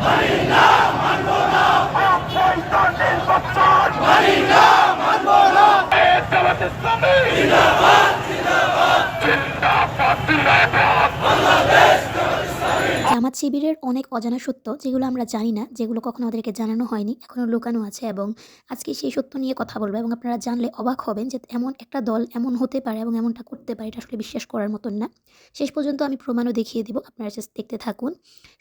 Marinda! জামাত শিবিরের অনেক অজানা সত্য, যেগুলো আমরা জানি না, যেগুলো কখনো আমাদেরকে জানানো হয়নি এখনও লুকানো আছে এবং আজকে সেই সত্য নিয়ে কথা বলব এবং আপনারা জানলে অবাক হবেন যে এমন একটা দল এমন হতে পারে এবং এমনটা করতে পারে, এটা আসলে বিশ্বাস করার মতন না। শেষ পর্যন্ত আমি প্রমাণও দেখিয়ে দেবো, আপনারা জাস্ট দেখতে থাকুন।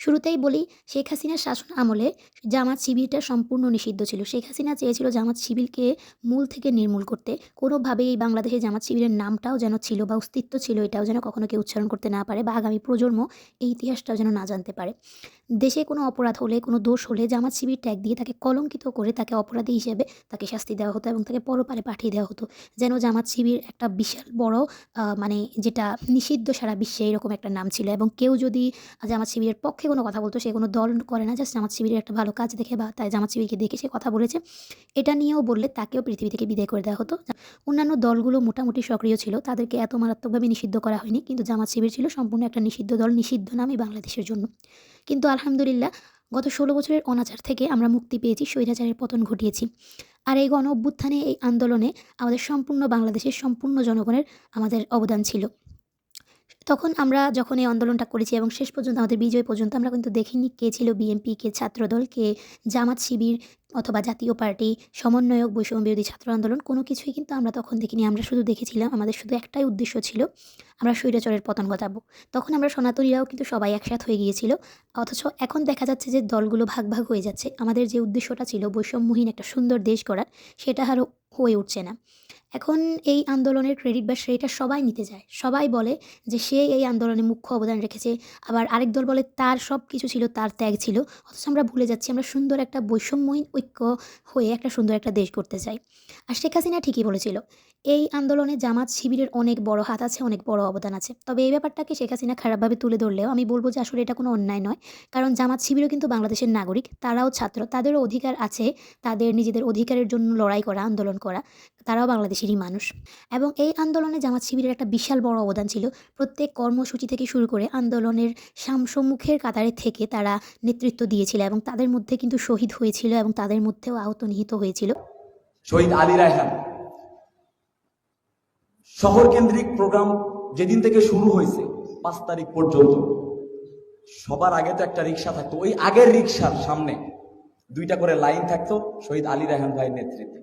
শুরুতেই বলি, শেখ হাসিনার শাসন আমলে জামাত শিবিরটা সম্পূর্ণ নিষিদ্ধ ছিল। শেখ হাসিনা চেয়েছিল জামাত শিবিরকে মূল থেকে নির্মূল করতে। কোনোভাবেই বাংলাদেশে জামাত শিবিরের নামটাও যেন ছিল বা অস্তিত্ব ছিল, এটাও যেন কখনো কেউ উচ্চারণ করতে না পারে বা আগামী প্রজন্ম এই ইতিহাসটাও যেন না জানতে পারে। দেশে কোনো অপরাধ হলে, কোনো দোষ হলে জামাত শিবির ট্যাগ দিয়ে তাকে কলঙ্কিত করে তাকে অপরাধী হিসেবে তাকে শাস্তি দেওয়া হতো এবং তাকে পরপারে পাঠিয়ে দেওয়া হতো। যেন জামাত শিবির একটা বিশাল বড় মানে যেটা নিষিদ্ধ সারা বিশ্বে এরকম একটা নাম ছিল এবং কেউ যদি জামাত শিবিরের পক্ষে কোনো কথা বলতো, সে কোনো দল করে না, জাস্ট জামাত শিবিরের একটা ভালো কাজ দেখে বা তাই জামাত শিবিরকে দেখে সে কথা বলেছে। এটা নিয়েও বললে তাকেও পৃথিবী থেকে বিদায় করে দেওয়া হতো। অন্যান্য দলগুলো মোটামুটি সক্রিয় ছিল, তাদেরকে এত মারাত্মকভাবে নিষিদ্ধ করা হয়নি, কিন্তু জামাত শিবির ছিল সম্পূর্ণ একটা নিষিদ্ধ দল, নিষিদ্ধ নামই বাংলাদেশের জন্য। কিন্তু আলহামদুলিল্লাহ, গত ষোলো বছরের অনাচার থেকে আমরা মুক্তি পেয়েছি, স্বৈরাচারের পতন ঘটিয়েছি। আর এই গণ অভ্যুত্থানে এই আন্দোলনে আমাদের সম্পূর্ণ বাংলাদেশের সম্পূর্ণ জনগণের আমাদের অবদান ছিল। তখন আমরা যখন এই আন্দোলনটা করেছি এবং শেষ পর্যন্ত আমাদের বিজয় পর্যন্ত আমরা কিন্তু দেখিনি কে ছিল বিএনপি কে ছাত্রদল, কে জামাত শিবির অথবা জাতীয় পার্টি, সমন্বয়ক, বৈষম্য বিরোধী ছাত্র আন্দোলন, কোনো কিছুই কিন্তু আমরা তখন দেখিনি। আমরা শুধু দেখেছিলাম, আমাদের শুধু একটাই উদ্দেশ্য ছিল আমরা স্বৈরাচারের পতন ঘটাবো। তখন আমরা সনাতনীরাও কিন্তু সবাই একসাথ হয়ে গিয়েছিল, অথচ এখন দেখা যাচ্ছে যে দলগুলো ভাগ ভাগ হয়ে যাচ্ছে। আমাদের যে উদ্দেশ্যটা ছিল বৈষম্যহীন একটা সুন্দর দেশ গড়ার, সেটা আরও হয়ে উঠছে না। এখন এই আন্দোলনের ক্রেডিট বা সেটা সবাই নিতে যায়। সবাই বলে যে সে এই আন্দোলনে মুখ্য অবদান রেখেছে। আবার আরেক দল বলে তার সব কিছু ছিল, তার ত্যাগ ছিল। অথচ আমরা ভুলে যাচ্ছি, আমরা সুন্দর একটা বৈষম্যহীন ঐক্য হয়ে একটা সুন্দর একটা দেশ করতে চাই। আর শেখ হাসিনা ঠিকই বলেছিল, এই আন্দোলনে জামাত শিবিরের অনেক বড় হাত আছে, অনেক বড় অবদান আছে। তবে এই ব্যাপারটাকে শেখ হাসিনা খারাপভাবে তুলে ধরলেও আমি বলব যে আসলে এটা কোনো অন্যায় নয়। কারণ জামাত শিবিরও কিন্তু বাংলাদেশের নাগরিক, তারাও ছাত্র, তাদেরও অধিকার আছে তাদের নিজেদের অধিকারের জন্য লড়াই করা, আন্দোলন করা। তারাও বাংলাদেশেরই মানুষ। এবং এই আন্দোলনে জামাত শিবিরের একটা বিশাল বড় অবদান ছিল। প্রত্যেক কর্মসূচি থেকে শুরু করে আন্দোলনের সামসম্মুখের কাতারে থেকে তারা নেতৃত্ব দিয়েছিল এবং তাদের মধ্যে কিন্তু শহীদ হয়েছিল এবং তাদের মধ্যেও আহত, নিহিত হয়েছিল। শহীদ আলী রায়হান। শহর কেন্দ্রিক প্রোগ্রাম যেদিন থেকে শুরু হয়েছে, পাঁচ তারিখ পর্যন্ত, সবার আগে তো একটা রিক্সা থাকতো। ওই আগের রিক্সার সামনে দুইটা করে লাইন থাকতো শহীদ আলী রায়হান ভাইয়ের নেতৃত্বে।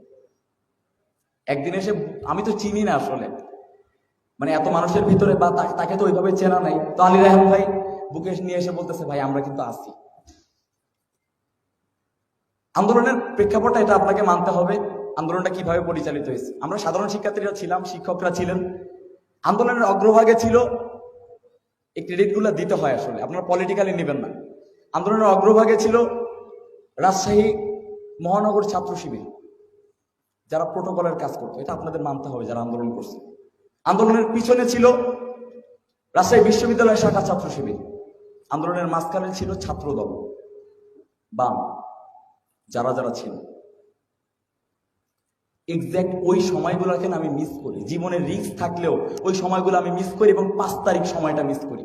একদিন এসে, আমি তো চিনি না আসলে। মানে এত মানুষের ভিতরে বা তাকে তো ওইভাবে চেনা নাই। তো আলী রায়হান ভাই বুকে নিয়ে এসে বলতেছে, ভাই, আমরা কিন্তু আছি আন্দোলনের প্রেক্ষাপটটা এটা আপনাকে মানতে হবে। আন্দোলনটা কীভাবে পরিচালিত হয়েছে? আমরা সাধারণ শিক্ষার্থীরা ছিলাম, শিক্ষকরা ছিলেন। আন্দোলনের অগ্রভাগে ছিল, এই ক্রেডিটগুলো দিতে হয় আসলে। আপনারা পলিটিক্যালি নেবেন না। আন্দোলনের অগ্রভাগে ছিল রাজশাহী মহানগর ছাত্র শিবির। যারা প্রোটোকলের কাজ করতো, এটা আপনাদের মানতে হবে যারা আন্দোলন করছে। আন্দোলনের পিছনে ছিল রাজশাহী বিশ্ববিদ্যালয় শাখা ছাত্র শিবির। আন্দোলনের মাঝখানে ছিল ছাত্রদল, বাম, যারা যারা ছিল। এক্স্যাক্ট ওই সময়গুলোকে আমি মিস করি। জীবনের রিস্ক থাকলেও ওই সময়গুলো আমি মিস করি এবং পাঁচ তারিখ সময়টা মিস করি।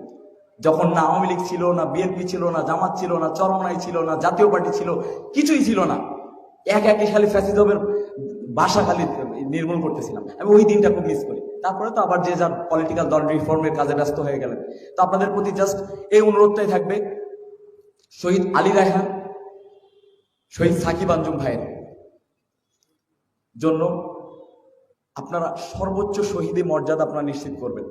যখন না আওয়ামী লীগ ছিল, না বিএনপি ছিল, না জামাত ছিল, না চরমনাই ছিল, না জাতীয় পার্টি ছিল, কিছুই ছিল না। এক একই খালি ফ্যাসিজমের বাসা খালি নির্মূল করতেছিলাম। আমি ওই দিনটা খুব মিস করি। তারপরে তো আবার যে যার পলিটিক্যাল দল রিফর্মের কাজে ব্যস্ত হয়ে গেলেন। তো আপনাদের প্রতি জাস্ট এই অনুরোধটাই থাকবে, শহীদ আলী রায়হান, শহীদ সাকিব আঞ্জুম ভাইয়ের জন্য আপনারা সর্বোচ্চ শহীদে মর্যাদা আপনারা নিশ্চিত করবেন।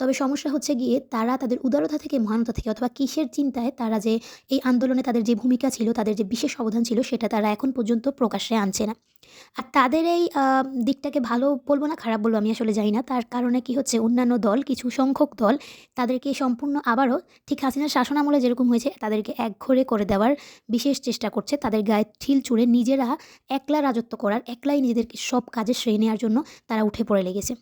তবে সমস্যা হচ্ছে গিয়ে তারা তাদের উদারতা থেকে, মহানতা থেকে অথবা কিসের চিন্তায় তারা যে এই আন্দোলনে তাদের যে ভূমিকা ছিল, তাদের যে বিশেষ অবদান ছিল, সেটা তারা এখন পর্যন্ত প্রকাশ্যে আনছে না। আর তাদের এই দিকটাকে ভালো বলব না, খারাপ বলব আমি আসলে জানি না। তার কারণে কি হচ্ছে, অন্যান্য দল, কিছু সংখ্যক দল তাদেরকে সম্পূর্ণ আবারও ঠিক হাসিনার শাসনামলে যেরকম হয়েছে, তাদেরকে একঘরে করে দেওয়ার বিশেষ চেষ্টা করছে। তাদের গায়ে ঠিল চুড়ে নিজেরা একলা রাজত্ব করার, একলাই নিজেদেরকে সব কাজে শ্রেয় নেওয়ার জন্য তারা উঠে পড়ে লেগেছে।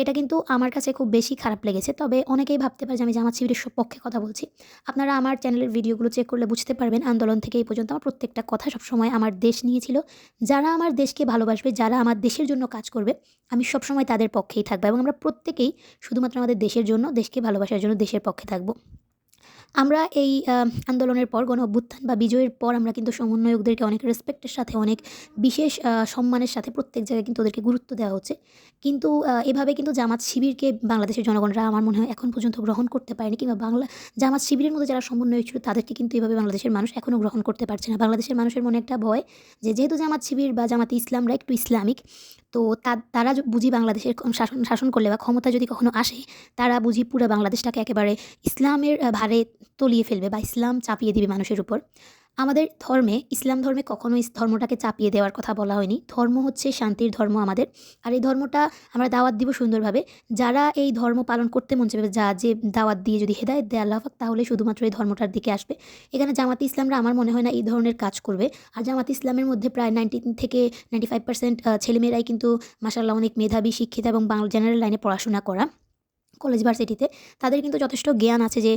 এটা কিন্তু আমার কাছে খুব বেশি খারাপ লেগেছে, তবে অনেকেই ভাবতে পারে যে আমি জামাত শিবিরের পক্ষে কথা বলছি। আপনারা আমার চ্যানেলের ভিডিওগুলো চেক করলে বুঝতে পারবেন, আন্দোলন থেকে এই পর্যন্ত আমার প্রত্যেকটা কথা সবসময় আমার দেশ নিয়েছিল। যারা আমার দেশকে ভালোবাসবে, যারা আমার দেশের জন্য কাজ করবে, আমি সবসময় তাদের পক্ষেই থাকব এবং আমরা প্রত্যেকেই শুধুমাত্র আমাদের দেশের জন্য, দেশকে ভালোবাসার জন্য দেশের পক্ষে থাকব। আমরা এই আন্দোলনের পর গণ অভ্যুত্থান বা বিজয়ের পর আমরা কিন্তু সমন্বয়কদেরকে অনেক রেসপেক্টের সাথে, অনেক বিশেষ সম্মানের সাথে প্রত্যেক জায়গায় কিন্তু ওদেরকে গুরুত্ব দেওয়া হচ্ছে। কিন্তু এভাবে কিন্তু জামাত শিবিরকে বাংলাদেশের জনগণরা আমার মনে হয় এখন পর্যন্ত গ্রহণ করতে পারেনি কিংবা বাংলা, জামাত শিবিরের মধ্যে যারা সমন্বয় ছিল তাদেরকে কিন্তু এভাবে বাংলাদেশের মানুষ এখনও গ্রহণ করতে পারছে না। বাংলাদেশের মানুষের মনে একটা ভয় যে, যেহেতু জামাত শিবির বা জামাতে ইসলামরা একটু ইসলামিক তো তারা বুঝি বাংলাদেশের শাসন শাসন করলে বা ক্ষমতা যদি কখনো আসে, তারা বুঝি পুরো বাংলাদেশটাকে একেবারে ইসলামের ভারে তলিয়ে ফেলবে বা ইসলাম চাপিয়ে দিবে মানুষের উপর। আমাদের ধর্মে ইসলাম ধর্মে কখনোই ইস ধর্মটাকে চাপিয়ে দেওয়ার কথা বলা হয়নি। ধর্ম হচ্ছে শান্তির ধর্ম আমাদের। আর এই ধর্মটা আমরা দাওয়াত দিব সুন্দরভাবে। যারা এই ধর্ম পালন করতে মন চাইবে যা যে দাওয়াত দিয়ে যদি হেদায়েত দেয় আল্লাহ পাক তাহলে শুধুমাত্র এই ধর্মটার দিকে আসবে। এখানে জামাতে ইসলামরা আমার মনে হয় না এই ধরনের কাজ করবে। আর জামাতে ইসলামের মধ্যে প্রায় 90 থেকে নাইনটি ফাইভ পার্সেন্ট ছেলেমেয়েরাই কিন্তু মাশাআল্লাহ অনেক মেধাবী, শিক্ষিত এবং বাংলা জেনারেল লাইনে পড়াশোনা করা। কলেজ ভার্সিটিতে তাদের কিন্তু যথেষ্ট জ্ঞান আছে যে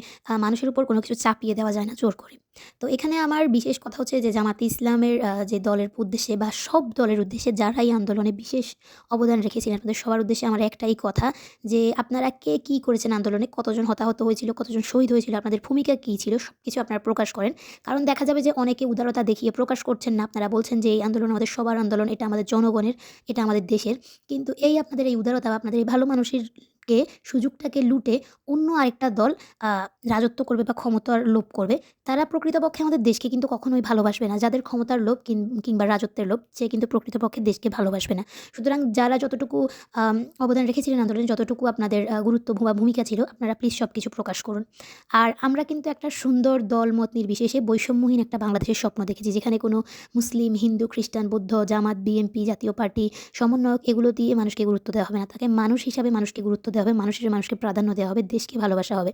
মানুষের উপর কোনো কিছু চাপিয়ে দেওয়া যায় না জোর করে। তো এখানে আমার বিশেষ কথা হচ্ছে যে জামাতে ইসলামের যে দলের উদ্দেশ্যে বা সব দলের উদ্দেশ্যে যারা এই আন্দোলনে বিশেষ অবদান রেখেছিলেন আপনাদের সবার উদ্দেশ্যে আমার একটাই কথা যে আপনারা কে কী করেছেন আন্দোলনে, কতজন হতাহত হয়েছিল, কতজন শহীদ হয়েছিল, আপনাদের ভূমিকা কী ছিল সব কিছু আপনারা প্রকাশ করেন। কারণ দেখা যাবে যে অনেকে উদারতা দেখিয়ে প্রকাশ করছেন না। আপনারা বলছেন যে এই আন্দোলন আমাদের সবার আন্দোলন, এটা আমাদের জনগণের, এটা আমাদের দেশের। কিন্তু এই আপনাদের এই উদারতা বা আপনাদের এই ভালো মানুষের কে সুযোগটাকে লুটে অন্য আরেকটা দল রাজত্ব করবে বা ক্ষমতার লোভ করবে। তারা প্রকৃতপক্ষে আমাদের দেশকে কিন্তু কখনোই ভালোবাসবে না। যাদের ক্ষমতার লোভ কিংবা রাজত্বের লোভ সে কিন্তু প্রকৃতপক্ষে দেশকে ভালোবাসবে না। সুতরাং যারা যতটুকু অবদান রেখেছিলেন আন্দোলনে যতটুকু আপনাদের গুরুত্ব বা ভূমিকা ছিল আপনারা প্লিজ সব কিছু প্রকাশ করুন। আর আমরা কিন্তু একটা সুন্দর দলমত নির্বিশেষে বৈষম্যহীন একটা বাংলাদেশের স্বপ্ন দেখেছি। যেখানে কোনো মুসলিম, হিন্দু, খ্রিস্টান, বৌদ্ধ, জামাত, বিএনপি, জাতীয় পার্টি, সমন্বয়ক এগুলো দিয়ে মানুষকে গুরুত্ব দেওয়া হবে না। তাকে মানুষ হিসাবে মানুষকে গুরুত্ব দেওয়া হবে, মানুষের মানুষকে প্রাধান্য দেওয়া হবে, দেশকে ভালোবাসা হবে।